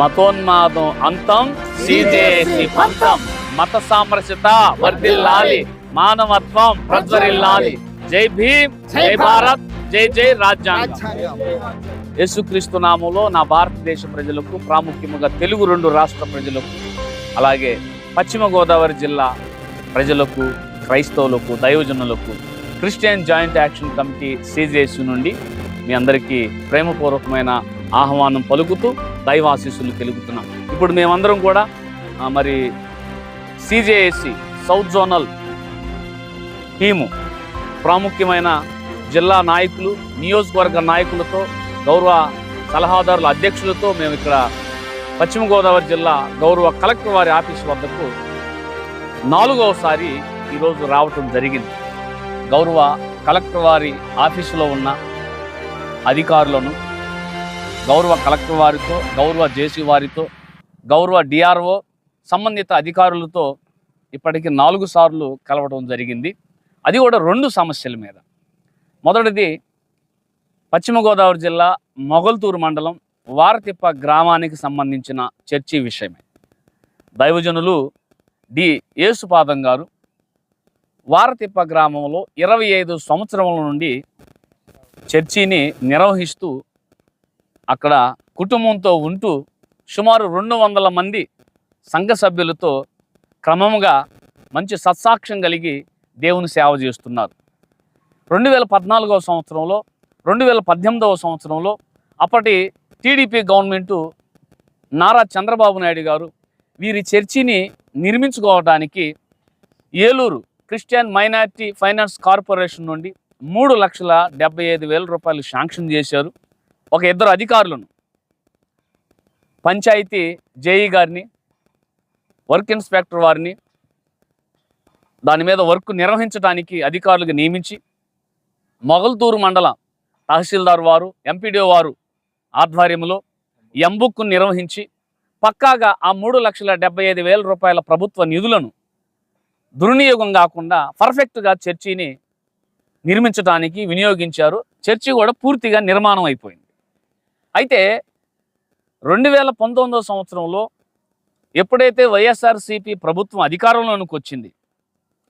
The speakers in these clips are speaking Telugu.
మతోన్మాదం అంతం. పంతం. మత సామరస్యత వర్ధిల్లాలి. మానవత్వం ప్రజ్వరిల్లాలి. జై భీమ్ జై భారత్. జై జై రాజ్యాంగం. యేసుక్రీస్తు నామంలో నా భారతదేశ ప్రజలకు ప్రాముఖ్యముగా తెలుగు రెండు రాష్ట్ర ప్రజలకు అలాగే పశ్చిమ గోదావరి జిల్లా ప్రజలకు క్రైస్తవులకు దైవజనులకు Christian joint action committee CJC నుండి మీ అందరికీ ప్రేమపూర్వకమైన ఆహ్వానం పలుకుతూ దైవాశీస్సులు తెలుగుతున్నాం. ఇప్పుడు మేమందరం కూడా మరి సిజేఏసి సౌత్ జోనల్ టీము ప్రాముఖ్యమైన జిల్లా నాయకులు నియోజకవర్గ నాయకులతో గౌరవ సలహాదారుల అధ్యక్షులతో మేము ఇక్కడ పశ్చిమ గోదావరి జిల్లా గౌరవ కలెక్టర్ వారి ఆఫీస్ వద్దకు నాలుగవసారి ఈరోజు రావటం జరిగింది. గౌరవ కలెక్టర్ వారి ఆఫీసులో ఉన్న అధికారులను గౌరవ కలెక్టర్ వారితో గౌరవ జేసీ వారితో గౌరవ డిఆర్ఓ సంబంధిత అధికారులతో ఇప్పటికి నాలుగు సార్లు కలవడం జరిగింది. అది కూడా రెండు సమస్యల మీద. మొదటిది పశ్చిమ గోదావరి జిల్లా మొగల్తూరు మండలం వారతిప్ప గ్రామానికి సంబంధించిన చర్చి విషయమే. దైవజనులు డి యేసుపాదం గారు వారతిప్ప గ్రామంలో ఇరవై ఐదు సంవత్సరముల నుండి చర్చిని నిర్వహిస్తూ అక్కడ కుటుంబంతో ఉంటూ సుమారు రెండు వందల మంది సంఘ సభ్యులతో క్రమముగా మంచి సత్సాక్ష్యం కలిగి దేవుని సేవ చేస్తున్నారు. రెండు వేల పద్నాలుగవ సంవత్సరంలో రెండు వేల పద్దెనిమిదవ సంవత్సరంలో అప్పటి టీడీపీ గవర్నమెంటు నారా చంద్రబాబు నాయుడు గారు వీరి చర్చిని నిర్మించుకోవడానికి Eluru Christian minority finance corporation నుండి మూడు లక్షల డెబ్బై ఐదు వేల రూపాయలు శాంక్షన్ చేశారు. ఒక ఇద్దరు అధికారులను పంచాయతీ జేఈ గారిని వర్క్ ఇన్స్పెక్టర్ వారిని దాని మీద వర్క్ నిర్వహించడానికి అధికారులకు నియమించి మొగల్తూరు మండల తహసీల్దార్ వారు ఎంపీడీఓ వారు ఆధ్వర్యంలో ఎంబుక్కు నిర్వహించి పక్కాగా ఆ మూడు లక్షల డెబ్బై ఐదు వేల రూపాయల ప్రభుత్వ నిధులను దుర్వినియోగం కాకుండా పర్ఫెక్ట్గా చర్చిని నిర్మించడానికి వినియోగించారు. చర్చి కూడా పూర్తిగా నిర్మాణం అయిపోయింది. అయితే రెండు వేల పంతొమ్మిదవ సంవత్సరంలో ఎప్పుడైతే వైఎస్ఆర్సీపీ ప్రభుత్వం అధికారంలోనికి వచ్చింది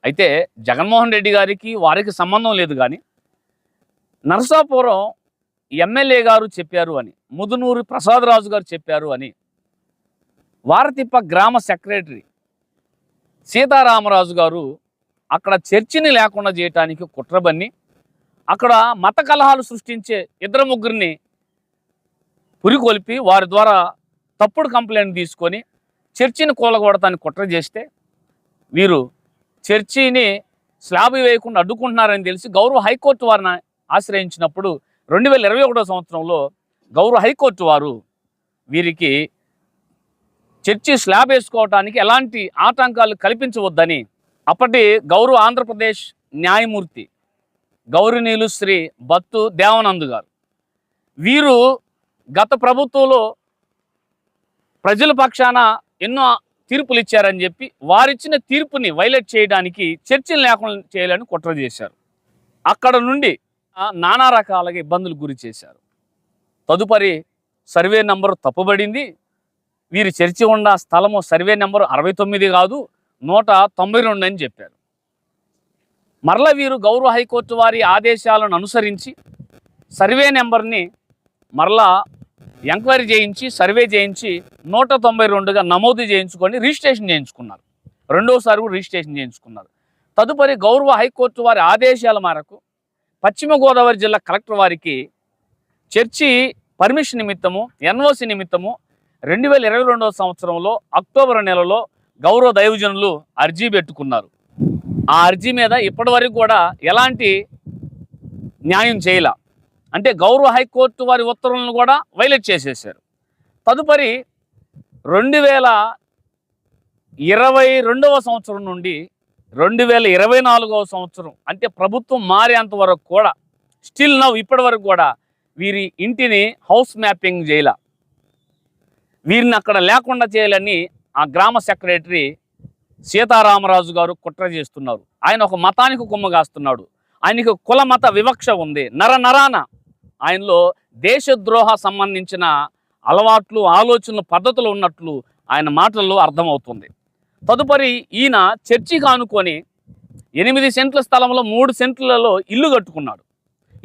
అయితే జగన్మోహన్ రెడ్డి గారికి వారికి సంబంధం లేదు కానీ నరసాపురం ఎమ్మెల్యే గారు చెప్పారు అని ముదునూరు ప్రసాదరాజు గారు చెప్పారు అని వారతిప్ప గ్రామ సెక్రటరీ సీతారామరాజు గారు అక్కడ చర్చిని లేకుండా చేయటానికి కుట్రబన్ని అక్కడ మత కలహాలు సృష్టించే ఇద్దరు ముగ్గురిని పురికొల్పి వారి ద్వారా తప్పుడు కంప్లైంట్ తీసుకొని చర్చిని కూలగొడతానికి కుట్ర చేస్తే వీరు చర్చిని స్లాబ్ వేయకుండా అడ్డుకుంటున్నారని తెలిసి గౌరవ హైకోర్టు వారిని ఆశ్రయించినప్పుడు రెండు వేల ఇరవై ఒకటో సంవత్సరంలో గౌరవ హైకోర్టు వారు వీరికి చర్చి స్లాబ్ వేసుకోవటానికి ఎలాంటి ఆటంకాలు కల్పించవద్దని అప్పటి గౌరవ ఆంధ్రప్రదేశ్ న్యాయమూర్తి గౌరవనీయులు శ్రీ బత్తు దేవానంద్ గారు. వీరు గత ప్రభుత్వంలో ప్రజల పక్షాన ఎన్నో తీర్పులు ఇచ్చారని చెప్పి వారిచ్చిన తీర్పుని వైలెట్ చేయడానికి చర్చలు లేకుండా చేయాలని కుట్ర చేశారు. అక్కడ నుండి నానా రకాలుగా ఇబ్బందులు గురి చేశారు. తదుపరి సర్వే నెంబరు తప్పుబడింది. వీరి చర్చి ఉన్న స్థలము సర్వే నెంబరు అరవై తొమ్మిది కాదు నూట తొంభై రెండు అని చెప్పారు. మరల వీరు గౌరవ హైకోర్టు వారి ఆదేశాలను అనుసరించి సర్వే నెంబర్ని మరలా ఎంక్వైరీ చేయించి సర్వే చేయించి నూట తొంభై రెండుగా నమోదు చేయించుకొని రిజిస్ట్రేషన్ చేయించుకున్నారు. రెండోసారి కూడా రిజిస్ట్రేషన్ చేయించుకున్నారు. తదుపరి గౌరవ హైకోర్టు వారి ఆదేశాల మేరకు పశ్చిమ గోదావరి జిల్లా కలెక్టర్ వారికి చర్చి పర్మిషన్ నిమిత్తము ఎన్ఓసి నిమిత్తము రెండు వేల ఇరవై రెండవ సంవత్సరంలో అక్టోబర్ నెలలో గౌరవ దైవజనులు అర్జీ పెట్టుకున్నారు. ఆ అర్జీ మీద ఇప్పటివరకు కూడా ఎలాంటి న్యాయం చేయలే. అంటే గౌరవ హైకోర్టు వారి ఉత్తర్వులను కూడా వైలేట్ చేసేసారు తదుపరి రెండు వేల ఇరవై రెండవ సంవత్సరం నుండి రెండు వేల ఇరవై నాలుగవ సంవత్సరం అంటే ప్రభుత్వం మారేంత వరకు కూడా స్టిల్ నవ్ ఇప్పటి వరకు కూడా వీరి ఇంటిని హౌస్ మ్యాపింగ్ చేయాల. వీరిని అక్కడ లేకుండా చేయాలని ఆ గ్రామ సెక్రటరీ సీతారామరాజు గారు కుట్ర చేస్తున్నారు. ఆయన ఒక మతానికి కుమ్మగాస్తున్నాడు ఆయనకు కుల మత వివక్ష ఉంది. నర నరాన ఆయనలో దేశద్రోహ సంబంధించిన అలవాట్లు ఆలోచనలు పద్ధతులు ఉన్నట్లు ఆయన మాటల్లో అర్థమవుతుంది. తదుపరి ఈయన చర్చికి ఆనుకొని ఎనిమిది సెంట్ల స్థలంలో మూడు సెంట్లలో ఇల్లు కట్టుకున్నాడు.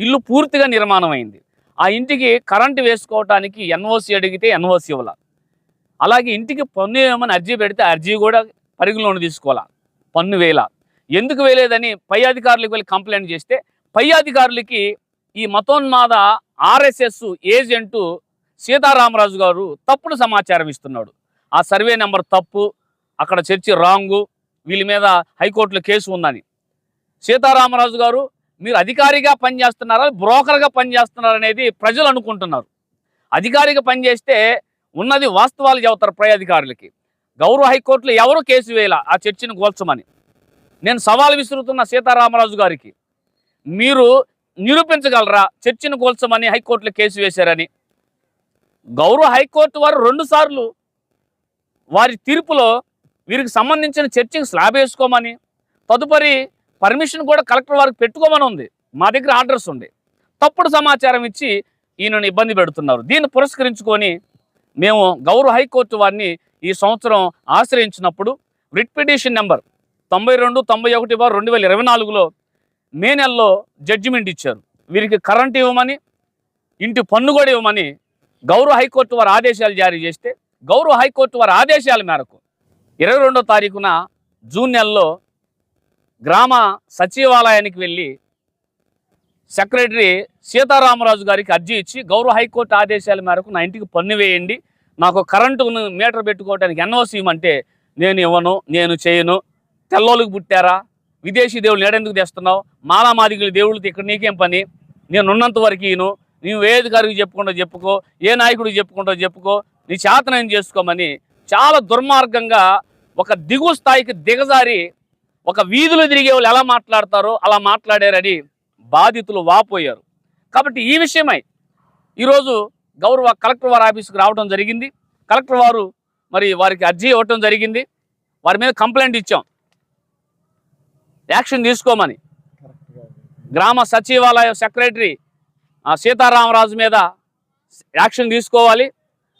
ఇల్లు పూర్తిగా నిర్మాణం అయింది ఆ ఇంటికి కరెంటు వేసుకోవటానికి ఎన్ఓసి అడిగితే ఎన్ఓసి ఇవ్వాల. అలాగే ఇంటికి పన్ను ఏమని అర్జీ పెడితే అర్జీ కూడా పరిగణలోని తీసుకోవాలా. పన్ను వేయాల. ఎందుకు వేయలేదని పై అధికారులకు వెళ్ళి కంప్లైంట్ చేస్తే పై అధికారులకి ఈ మతోన్మాద ఆర్ఎస్ఎస్ ఏజెంటు సీతారామరాజు గారు తప్పుడు సమాచారం ఇస్తున్నాడు. ఆ సర్వే నెంబర్ తప్పు అక్కడ చర్చి రాంగు వీళ్ళ మీద హైకోర్టులో కేసు ఉందని. సీతారామరాజు గారు మీరు అధికారిగా పనిచేస్తున్నారా బ్రోకర్గా పనిచేస్తున్నారా అనేది ప్రజలు అనుకుంటున్నారు. అధికారిగా పనిచేస్తే ఉన్నది వాస్తవాలు చెబుతారు పై అధికారులకి. గౌరవ హైకోర్టులో ఎవరు కేసు వేయాల ఆ చర్చిని కోల్చమని నేను సవాల్ విసురుతున్న సీతారామరాజు గారికి మీరు నిరూపించగలరా? చర్చిని కూల్చమని హైకోర్టులో కేసు వేశారని. గౌరవ హైకోర్టు వారు రెండుసార్లు వారి తీర్పులో వీరికి సంబంధించిన చర్చికి స్లాబ్ వేసుకోమని తదుపరి పర్మిషన్ కూడా కలెక్టర్ వారికి పెట్టుకోమని ఉంది. మా దగ్గర ఆర్డర్స్ ఉంది తప్పుడు సమాచారం ఇచ్చి ఈయనను ఇబ్బంది పెడుతున్నారు. దీన్ని పురస్కరించుకొని మేము గౌరవ హైకోర్టు వారిని ఈ సంవత్సరం ఆశ్రయించినప్పుడు రిట్ పిటిషన్ నెంబర్ తొంభై రెండు తొంభై ఒకటి బార్ రెండు వేల ఇరవై నాలుగులో మే నెలలో జడ్జిమెంట్ ఇచ్చారు. వీరికి కరెంట్ ఇవ్వమని ఇంటి పన్ను కూడా ఇవ్వమని గౌరవ హైకోర్టు వారి ఆదేశాలు జారీ చేస్తే గౌరవ హైకోర్టు వారి ఆదేశాల మేరకు ఇరవై రెండో తారీఖున జూన్ నెలలో గ్రామ సచివాలయానికి వెళ్ళి సెక్రటరీ సీతారామరాజు గారికి అర్జీ ఇచ్చి గౌరవ హైకోర్టు ఆదేశాల మేరకు నా ఇంటికి పన్ను వేయండి. నాకు కరెంటును మీటర్ పెట్టుకోవడానికి ఎన్ఓసి ఇవ్వమంటే నేను ఇవ్వను నేను చేయను. తెల్లోళ్ళకి పుట్టారా? విదేశీ దేవుళ్ళు నేడెందుకు తెస్తున్నావు? మాలామాదిగులు దేవుళ్ళతో ఇక్కడ నీకేం పని? నేను ఉన్నంత వరకు ఈను నువ్వు ఏ అధికారికి చెప్పుకుంటో చెప్పుకో ఏ నాయకుడికి చెప్పుకుంటో చెప్పుకో నీ చేతనం చేసుకోమని చాలా దుర్మార్గంగా ఒక దిగువ స్థాయికి దిగజారి ఒక వీధులు తిరిగే వాళ్ళు ఎలా మాట్లాడతారో అలా మాట్లాడారని బాధితులు వాపోయారు. కాబట్టి ఈ విషయమై ఈరోజు గౌరవ కలెక్టర్ వారి ఆఫీస్కి రావడం జరిగింది. కలెక్టర్ వారు మరి వారికి అర్జీ ఇవ్వటం జరిగింది. వారి మీద కంప్లైంట్ ఇచ్చాం. యాక్షన్ తీసుకోమని. గ్రామ సచివాలయ సెక్రటరీ సీతారామరాజు మీద యాక్షన్ తీసుకోవాలి.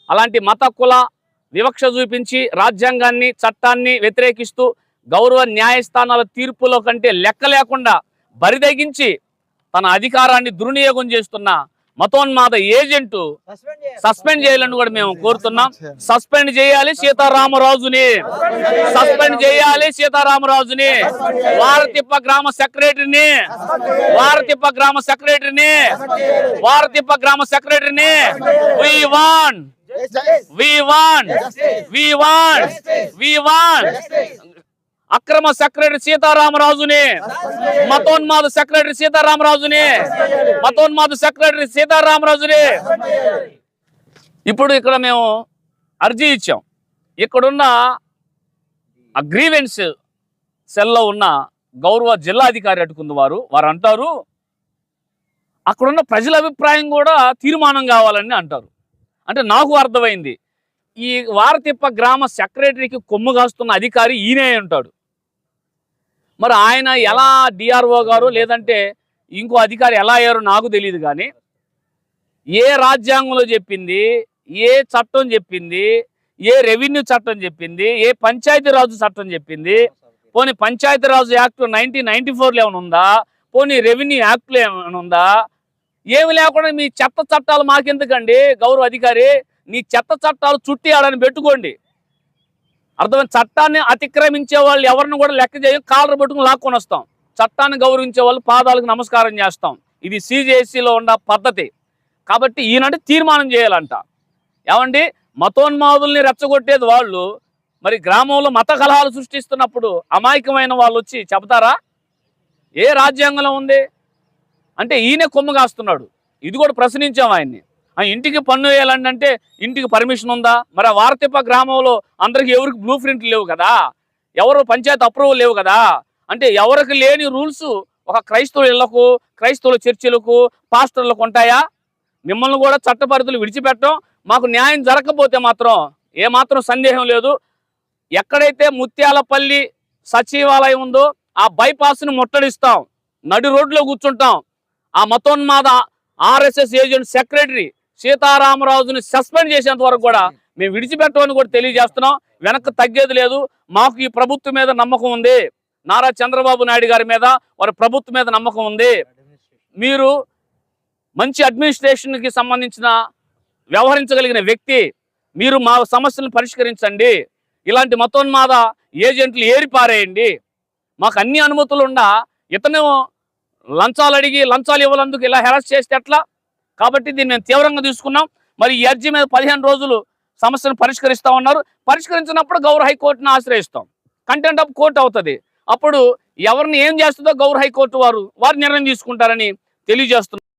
అలాంటి మత కుల వివక్ష చూపించి రాజ్యాంగాన్ని చట్టాన్ని వ్యతిరేకిస్తూ గౌరవ న్యాయస్థానాల తీర్పులో కంటే లెక్క లేకుండా బరిదగించి తన అధికారాన్ని దుర్వినియోగం చేస్తున్న మతోన్మాద ఏజెంటు సస్పెండ్ చేయాలని కూడా మేము కోరుతున్నాం. సస్పెండ్ చేయాలి సీతారామరాజుని. సస్పెండ్ చేయాలి సీతారామరాజుని. వారతిప్ప గ్రామ సెక్రటరీని. వారతిప్ప గ్రామ సెక్రటరీని. వారతిప్ప గ్రామ సెక్రటరీని. We want we want we want we want అక్రమ సెక్రటరీ సీతారామరాజుని. మతోన్మాద సెక్రటరీ సీతారామరాజుని. మతోన్మాద సెక్రటరీ సీతారామరాజుని. ఇప్పుడు ఇక్కడ మేము అర్జీ ఇచ్చాం. ఇక్కడున్న అగ్రీవెన్స్ సెల్లో ఉన్న గౌరవ జిల్లాధికారి అటుకుంది వారు. వారు అంటారు అక్కడున్న ప్రజల అభిప్రాయం కూడా తీర్మానం కావాలని అంటారు. అంటే నాకు అర్థమైంది. ఈ వారతిప్ప గ్రామ సెక్రటరీకి కొమ్ము కాస్తున్న అధికారి ఈయనే ఉంటాడు మరి ఆయన ఎలా డిఆర్ఓ గారు లేదంటే ఇంకో అధికారి ఎలా అయ్యారో నాకు తెలియదు కానీ ఏ రాజ్యాంగంలో చెప్పింది ఏ చట్టం చెప్పింది ఏ రెవెన్యూ చట్టం చెప్పింది ఏ పంచాయతీరాజు చట్టం చెప్పింది పోనీ పంచాయతీరాజు యాక్ట్ నైన్టీన్ నైన్టీ ఫోర్లో ఏమైనా ఉందా పోనీ రెవెన్యూ యాక్ట్లో ఏమైనా ఉందా ఏమి లేకుండా మీ చెత్త చట్టాలు మాకెందుకండి గౌరవ అధికారి? నీ చెత్త చట్టాలు చుట్టి ఆడని పెట్టుకోండి. అర్థమైంది? చట్టాన్ని అతిక్రమించే వాళ్ళు ఎవరిని కూడా లెక్క చేయం కాలర్ పట్టుకుని లాక్కొని వస్తాం. చట్టాన్ని గౌరవించే వాళ్ళు పాదాలకు నమస్కారం చేస్తాం. ఇది సిజేసీలో ఉన్న పద్ధతి. కాబట్టి ఈనాటి తీర్మానం చేయాలంట. ఏమండి? మతోన్మాదుల్ని రెచ్చగొట్టేది వాళ్ళు. మరి గ్రామంలో మత కలహాలు సృష్టిస్తున్నప్పుడు అమాయకమైన వాళ్ళు వచ్చి చెబుతారా? ఏ రాజ్యాంగంలో ఉంది? అంటే ఈయన కొమ్ము కాస్తున్నాడు. ఇది కూడా ప్రశ్నించాం ఆయన్ని. ఆ ఇంటికి పన్ను వేయాలండి అంటే ఇంటికి పర్మిషన్ ఉందా? మరి ఆ వారతిప్ప గ్రామంలో అందరికి ఎవరికి బ్లూ ప్రింట్లు లేవు కదా? ఎవరు పంచాయతీ అప్రూవల్ లేవు కదా? అంటే ఎవరికి లేని రూల్స్ ఒక క్రైస్తవుల ఇళ్ళకు క్రైస్తవుల చర్చిలకు పాస్టర్లకు ఉంటాయా? మిమ్మల్ని కూడా చట్ట పరిధులు విడిచిపెట్టడం మాకు న్యాయం జరగకపోతే మాత్రం ఏమాత్రం సందేహం లేదు. ఎక్కడైతే ముత్యాలపల్లి సచివాలయం ఉందో ఆ బైపాస్ని ముట్టడిస్తాం. నడి రోడ్లో కూర్చుంటాం. ఆ మతోన్మాద ఆర్ఎస్ఎస్ ఏజెంట్ సెక్రటరీ సీతారామరాజుని సస్పెండ్ చేసేంత వరకు కూడా మేము విడిచిపెట్టమని కూడా తెలియజేస్తున్నాం. వెనక్కి తగ్గేది లేదు. మాకు ఈ ప్రభుత్వం మీద నమ్మకం ఉంది. నారా చంద్రబాబు నాయుడు గారి మీద వారి ప్రభుత్వం మీద నమ్మకం ఉంది. మీరు మంచి అడ్మినిస్ట్రేషన్కి సంబంధించిన వ్యవహరించగలిగిన వ్యక్తి మీరు మా సమస్యలను పరిష్కరించండి. ఇలాంటి మతోన్మాద ఏజెంట్లు ఏరిపారేయండి. మాకు అన్ని అనుమతులు ఉండా ఇతను లంచాలు అడిగి లంచాలు ఇవ్వలందుకు ఇలా హెరాస్ చేస్తే ఎట్లా? కాబట్టి దీన్ని మేము తీవ్రంగా తీసుకున్నాం. మరి ఈ అర్జీ మీద పదిహేను రోజులు సమస్యను పరిష్కరిస్తా ఉన్నారు. పరిష్కరించినప్పుడు గౌరవ హైకోర్టును ఆశ్రయిస్తాం. కంటెంట్ ఆఫ్ కోర్టు అవుతుంది. అప్పుడు ఎవరిని ఏం చేస్తుందో గౌరవ హైకోర్టు వారు వారు నిర్ణయం తీసుకుంటారని తెలియజేస్తున్నారు